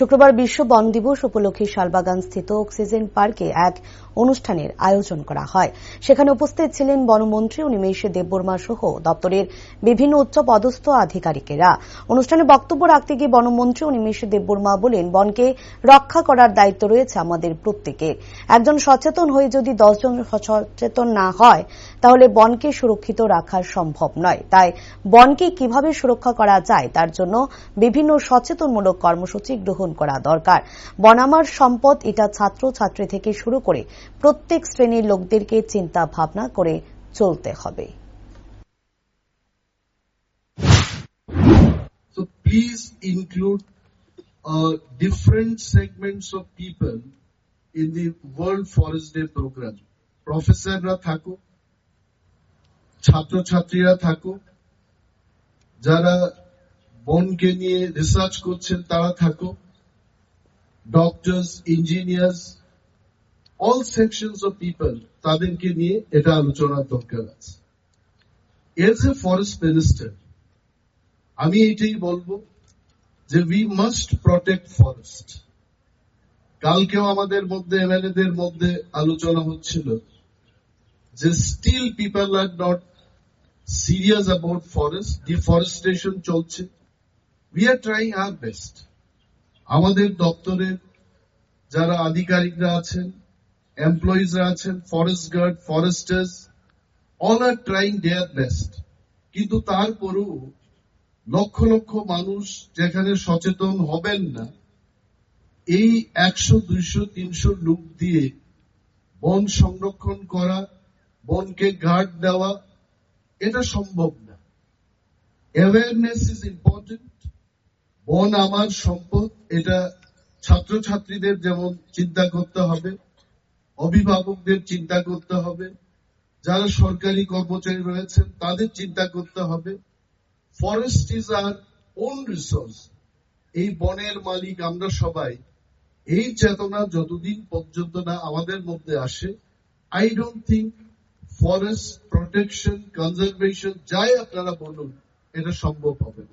শুক্রবার বিশ্ব বন দিবস উপলক্ষে শালবাগান স্থিত অক্সিজেন পার্কে এক অনুষ্ঠানের আয়োজন করা হয়। সেখানে উপস্থিত ছিলেন বনমন্ত্রী উনিমেষ দেববর্মা সহ দপ্তরের বিভিন্ন উচ্চ পদস্থ আধিকারিকেরা। অনুষ্ঠানে বক্তব্য রাখতে গিয়ে বনমন্ত্রী উনিমেষ দেববর্মা বলেন, বনকে রক্ষা করার দায়িত্ব রয়েছে আমাদের প্রত্যেকের একজন সচেতন হয়ে যদি দশজন সচেতন না হয়, তাহলে বনকে সুরক্ষিত রাখা সম্ভব নয়। তাই বনকে কীভাবে সুরক্ষা করা যায়, তার জন্য বিভিন্ন সচেতনমূলক কর্মসূচি গ্রহণ করা দরকার। বন আমার সম্পদ এটা ছাত্র ছাত্রী থেকে শুরু করে প্রত্যেক শ্রেণির লোকদেরকে চিন্তা ভাবনা করে চলতে হবে। Please include uh, different segments of people in the World Forest Day program. থাকুক ছাত্রছাত্রীরা থাকুক যারা বনকে নিয়ে রিসার্চ করছেন তারা থাকুক। Doctors engineers all sections of people তাদেরকে নিয়ে এটা আলোচনার দরকার আছে। এজ এ ফরেস্ট মিনিস্টার আমি এটাই বলব যে উই মাস্ট প্রটেক্ট ফরেস্ট কালকেও আমাদের মধ্যে, এমএলএদের মধ্যে আলোচনা হচ্ছিল যে still people are not serious about forest deforestation চলছে। We are trying our best আমাদের দপ্তরের যারা আধিকারিকরা আছেন এমপ্লয়িজরা আছেন forest guard foresters all are trying their best কিন্তু তারপরেও লক্ষ লক্ষ মানুষ যেখানে সচেতন হবেন না, এই একশো, দুইশো, তিনশো লোক দিয়ে বন সংরক্ষণ করা, বনকে গার্ড দেওয়া, এটা সম্ভব না। অ্যাওয়ারনেস ইজ ইম্পর্টেন্ট বন আমার সম্পদ, এটা ছাত্রছাত্রীদের যেমন চিন্তা করতে হবে, অভিভাবকদের চিন্তা করতে হবে, যারা সরকারি কর্মচারী রয়েছেন, তাদের চিন্তা করতে হবে। Forest is our own resource এই বনের মালিক আমরা সবাই। এই চেতনা যতদিন পর্যন্ত না আমাদের মধ্যে আসে I don't think forest protection conservation যাই আপনারা বলুন, এটা সম্ভব হবে না।